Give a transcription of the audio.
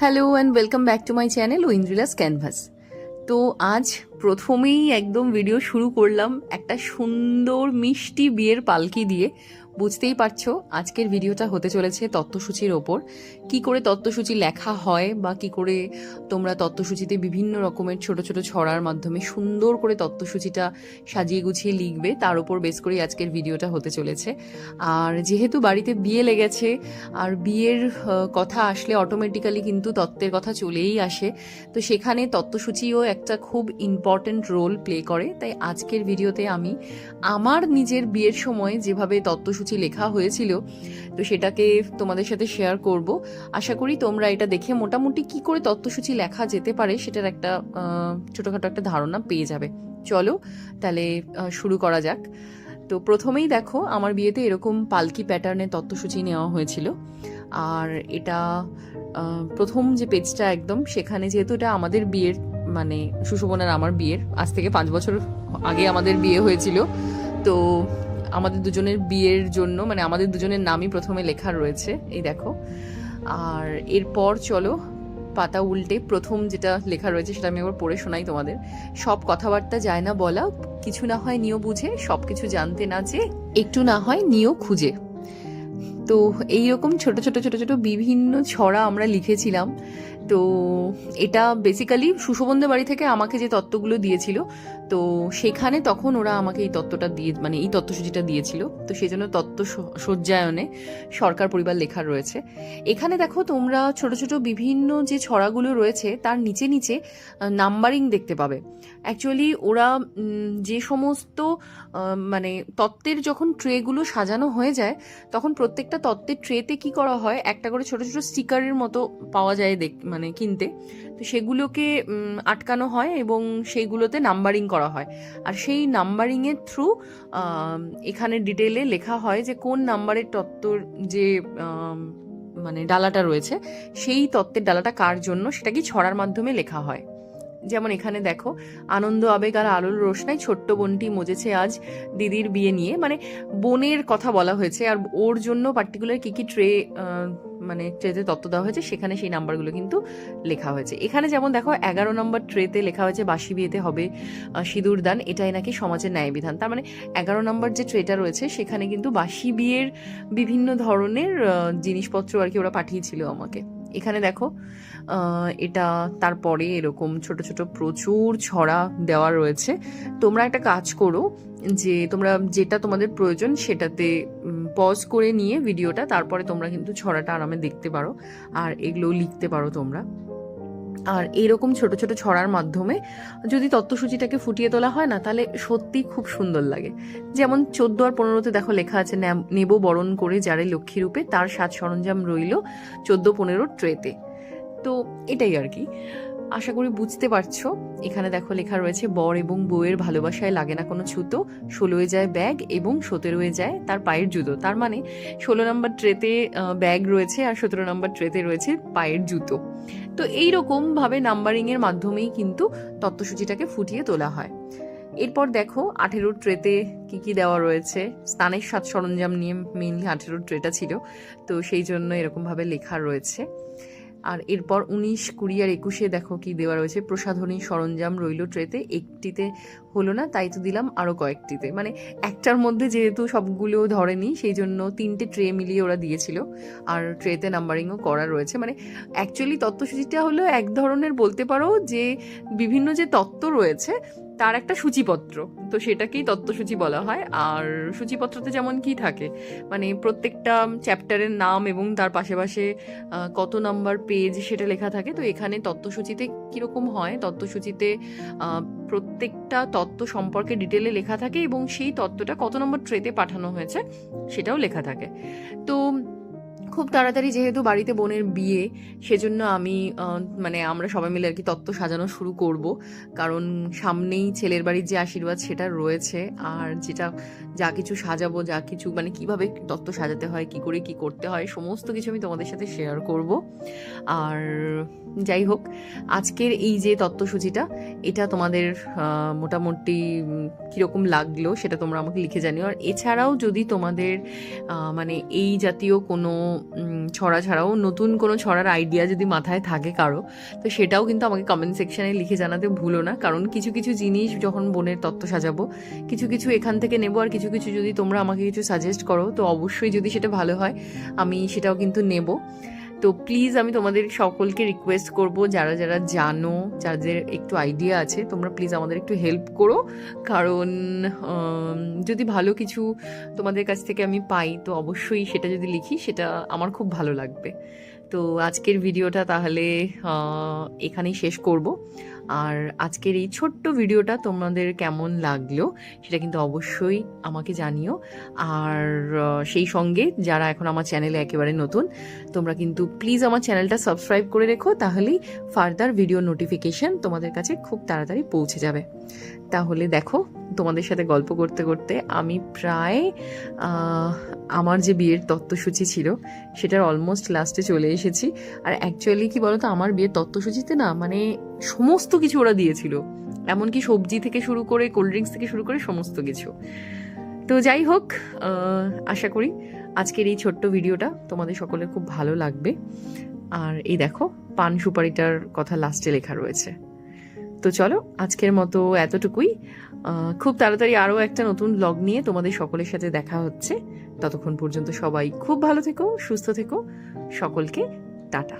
Hello and welcome back to my channel Oindrila's canvas তো আজ প্রথমেই একদম ভিডিও শুরু করলাম একটা সুন্দর মিষ্টি বিয়ের পালকি দিয়ে। বুঝতেই পারছ, আজকের ভিডিওটা হতে চলেছে তত্ত্বসূচির ওপর। কি করে তত্ত্বসূচি লেখা হয় বা কি করে তোমরা তত্ত্বসূচিতে বিভিন্ন রকমের ছোট ছোট ছড়ার মাধ্যমে সুন্দর করে তত্ত্বসূচিটা সাজিয়ে গুছিয়ে লিখবে, তার উপর বেস করেই আজকের ভিডিওটা হতে চলেছে। আর যেহেতু বাড়িতে বিয়ে লেগেছে, আর বিয়ের কথা আসলে অটোমেটিক্যালি কিন্তু তত্ত্বের কথা চলেই আসে, তো সেখানে তত্ত্বসূচিও একটা খুব ইম্পর্ট্যান্ট রোল প্লে করে। তাই আজকের ভিডিওতে আমি আমার নিজের বিয়ের সময় যেভাবে তত্ত্বসূচি লেখা হয়েছিল, তো সেটাকে তোমাদের সাথে শেয়ার করব। আশা করি তোমরা এটা দেখে মোটামুটি কি করে তত্ত্বসূচি লেখা যেতে পারে সেটার একটা ছোটোখাটো একটা ধারণা পেয়ে যাবে। চলো তাহলে শুরু করা যাক। তো প্রথমেই দেখো, আমার বিয়েতে এরকম পালকি প্যাটার্নে তত্ত্বসূচি নেওয়া হয়েছিল। আর এটা প্রথম যে পেজটা একদম, সেখানে যেহেতু এটা আমাদের বিয়ের মানে সুশোভনার আমার বিয়ের, আজ থেকে পাঁচ বছর আগে আমাদের বিয়ে হয়েছিল। তো আমাদের দুজনের বিয়ের জন্য মানে আমাদের দুজনের নামই প্রথমে লেখা রয়েছে, এই দেখো। আর এরপর চলো, পাতা উল্টে প্রথম যেটা লেখা রয়েছে সেটা আমি একবার পড়ে শোনাই তোমাদের। সব কথাবার্তা যায় না বলা, কিছু না হয় নিও বুঝে সব কিছু জানতে না যে একটু না হয় নিও খুঁজে। তো এই রকম ছোট ছোট ছোট ছোট বিভিন্ন ছড়া আমরা লিখেছিলাম। তো এটা বেসিক্যালি সুশোবন্ধের বাড়ি থেকে আমাকে যে তত্ত্বগুলো দিয়েছিল তো সেখানে তখন ওরা আমাকে এই তত্ত্বটা দিয়ে মানে এই তত্ত্বসূচিটা দিয়েছিল। তো সেই জন্য তত্ত্ব সজ্জায়নে সরকার পরিবার লেখা রয়েছে। এখানে দেখো তোমরা ছোট ছোট বিভিন্ন যে ছড়াগুলো রয়েছে, তার নিচে নিচে নাম্বারিং দেখতে পাবে। অ্যাকচুয়ালি ওরা যে সমস্ত মানে তত্ত্বের যখন ট্রেগুলো সাজানো হয়ে যায়, তখন প্রত্যেকটা তত্ত্বের ট্রেতে কি করা হয়, একটা করে ছোট ছোট স্টিকারের মতো পাওয়া যায় দেখ মানে কিনতে। তো সেগুলোকে আটকানো হয় এবং সেইগুলোতে নাম্বারিং করা হয়। আর সেই নাম্বারিংয়ের থ্রু এখানে ডিটেলে লেখা হয় যে কোন নাম্বারের তত্ত্বর যে মানে ডালাটা রয়েছে, সেই তত্ত্বের ডালাটা কার জন্য, সেটা কি ছড়ার মাধ্যমে লেখা হয়। যেমন এখানে দেখো, আনন্দ, আবেগ আর আলোর রোশনাই ছোট্ট বোনটি মজেছে আজ দিদির বিয়ে নিয়ে। মানে বোনের কথা বলা হয়েছে আর ওর জন্য পার্টিকুলার কি কি ট্রে মানে ট্রেতে তত্ত্ব দেওয়া হয়েছে সেখানে সেই নাম্বারগুলো কিন্তু লেখা হয়েছে। এখানে যেমন দেখো, এগারো নম্বর ট্রেতে লেখা হয়েছে, বাসি বিয়েতে হবে সিঁদুর দান, এটাই নাকি সমাজের ন্যায় বিধান। তার মানে এগারো নম্বর যে ট্রেটা রয়েছে, সেখানে কিন্তু বাসি বিয়ের বিভিন্ন ধরনের জিনিসপত্র আর কি ওরা পাঠিয়েছিল আমাকে। এখানে দেখো এটা তারপরে এরকম ছোট ছোট প্রচুর ছড়া দেওয়া রয়েছে। তোমরা একটা কাজ করো যে, তোমরা যেটা তোমাদের প্রয়োজন সেটাতে পজ করে নিয়ে ভিডিওটা তারপরে তোমরা কিন্তু ছড়াটা আরামে দেখতে পারো। আর এগুলো লিখতে পারো তোমরা। আর এরকম ছোট ছোট ছড়ার মাধ্যমে যদি তত্ত্বসূচিটাকে ফুটিয়ে তোলা হয় না, তাহলে সত্যি খুব সুন্দর লাগে। যেমন চোদ্দ আর পনেরোতে দেখো লেখা আছে "ন্যাম- নেব বরণ করে যারে লক্ষ্মী রূপে তার সাজ সরঞ্জাম রইল চোদ্দ পনেরো ট্রেতে তো এটাই আর কি। আশা করি বুঝতে পারছ। এখানে দেখো লেখা রয়েছে, বর এবং বউয়ের ভালোবাসায় লাগে না কোনো ছুতো, ষোলোয় যায় ব্যাগ এবং সতেরোয় যায় তার পায়ের জুতো। তার মানে ষোলো নম্বর ট্রেতে ব্যাগ রয়েছে আর সতেরো নম্বর ট্রেতে রয়েছে পায়ের জুতো। তো এইরকম ভাবে নাম্বারিং এর মাধ্যমেই কিন্তু তত্ত্বসূচিটাকে ফুটিয়ে তোলা হয়। এরপর দেখো, আঠেরো ট্রেতে কি কি দেওয়া রয়েছে? স্নানের সাজ সরঞ্জাম নিয়ে মেনলি আঠেরো ট্রেটা ছিল। তো সেই জন্য এরকম ভাবে লেখা রয়েছে। আর এরপর উনিশ, কুড়ি আর একুশে দেখো কি দেওয়া রয়েছে। প্রসাধনী সরঞ্জাম রইল ট্রেতে, একটিতে হলো না, তাই তো দিলাম আরও কয়েকটিতে। মানে একটার মধ্যে যেহেতু সবগুলো ধরেনি, সেই জন্য তিনটে ট্রে মিলিয়ে ওরা দিয়েছিল। আর ট্রেতে নাম্বারিংও করা রয়েছে। মানে অ্যাকচুয়ালি তত্ত্বসূচিটা হলো এক ধরনের বলতে পারো যে বিভিন্ন যে তত্ত্ব রয়েছে তার একটা সূচিপত্র। তো সেটাকেই তত্ত্বসূচি বলা হয়। আর সূচিপত্রতে যেমন কি থাকে মানে প্রত্যেকটা চ্যাপ্টারের নাম এবং তার পাশে পাশে কত নাম্বার পেজ সেটা লেখা থাকে। তো এখানে তত্ত্বসূচিতে কীরকম হয়? তত্ত্বসূচিতে প্রত্যেকটা তত্ত্ব সম্পর্কে ডিটেলে লেখা থাকে এবং সেই তত্ত্বটা কত নম্বর ট্রেতে পাঠানো হয়েছে সেটাও লেখা থাকে। তো খুব তাড়াতাড়ি যেহেতু বাড়িতে বোনের বিয়ে, সেজন্য আমি মানে আমরা সবাই মিলে আর কি তত্ত্ব সাজানো শুরু করব। কারণ সামনেই ছেলের বাড়ির যে আশীর্বাদ সেটা রয়েছে। আর যেটা যা কিছু সাজাবো, যা কিছু মানে কীভাবে তত্ত্ব সাজাতে হয়, কি করে কি করতে হয়, সমস্ত কিছু আমি তোমাদের সাথে শেয়ার করব। আর যাই হোক, আজকের এই যে তত্ত্বসূচিটা, এটা তোমাদের মোটামুটি কীরকম লাগল সেটা তোমরা আমাকে লিখে জানিও। আর এছাড়াও যদি তোমাদের মানে এই জাতীয় কোনো ছড়া ছাড়াও নতুন কোনো ছড়ার আইডিয়া যদি মাথায় থাকে কারও, তো সেটাও কিন্তু আমাকে কমেন্ট সেকশনে লিখে জানাতে ভুলো না। কারণ কিছু কিছু জিনিস যখন বোনের তত্ত্ব সাজাবো, কিছু কিছু এখান থেকে নেব আর কিছু কিছু যদি তোমরা আমাকে কিছু সাজেস্ট করো, তো অবশ্যই যদি সেটা ভালো হয়, আমি সেটাও কিন্তু নেব। তো প্লিজ আমি তোমাদের সকলকে রিকোয়েস্ট করব, যারা যারা জানো, যাদের একটু আইডিয়া আছে, তোমরা প্লিজ আমাদের একটু হেল্প করো। কারণ যদি ভালো কিছু তোমাদের কাছ থেকে আমি পাই, তো অবশ্যই সেটা যদি লিখি, সেটা আমার খুব ভালো লাগবে। তো আজকের ভিডিওটা তাহলে এখানেই শেষ করব। আর আজকের এই ছোট্ট ভিডিওটা তোমাদের কেমন লাগল সেটা কিন্তু অবশ্যই আমাকে জানিও। আর সেই সঙ্গে যারা এখন আমার চ্যানেলে একেবারে নতুন, তোমরা কিন্তু প্লিজ আমার চ্যানেলটা সাবস্ক্রাইব করে রেখো, তাহলেই ফার্দার ভিডিও নোটিফিকেশন তোমাদের কাছে খুব তাড়াতাড়ি পৌঁছে যাবে। তাহলে দেখো, তোমাদের সাথে গল্প করতে করতে আমি প্রায় আমার যে বিয়ের তত্ত্বসূচি ছিল, সেটার অলমোস্ট লাস্টে চলে এসেছি। আর অ্যাকচুয়ালি কি বলতো, আমার বিয়ের তত্ত্বসূচিতে না মানে সমস্ত কিছু ওরা দিয়েছিল। এমনকি সবজি থেকে শুরু করে কোল্ড ড্রিঙ্কস থেকে শুরু করে সমস্ত কিছু। তো যাই হোক আশা করি আজকের এই ছোট্ট ভিডিওটা তোমাদের সকলের খুব ভালো লাগবে। আর এই দেখো, পান সুপারিটার কথা লাস্টে লেখা রয়েছে। তো চলো, আজকের মতো এতটুকুই। খুব তাড়াতাড়ি আরও একটা নতুন ব্লগ নিয়ে তোমাদের সকলের সাথে দেখা হচ্ছে। ততক্ষণ পর্যন্ত সবাই খুব ভালো থেকো, সুস্থ থেকো। সকলকে টাটা।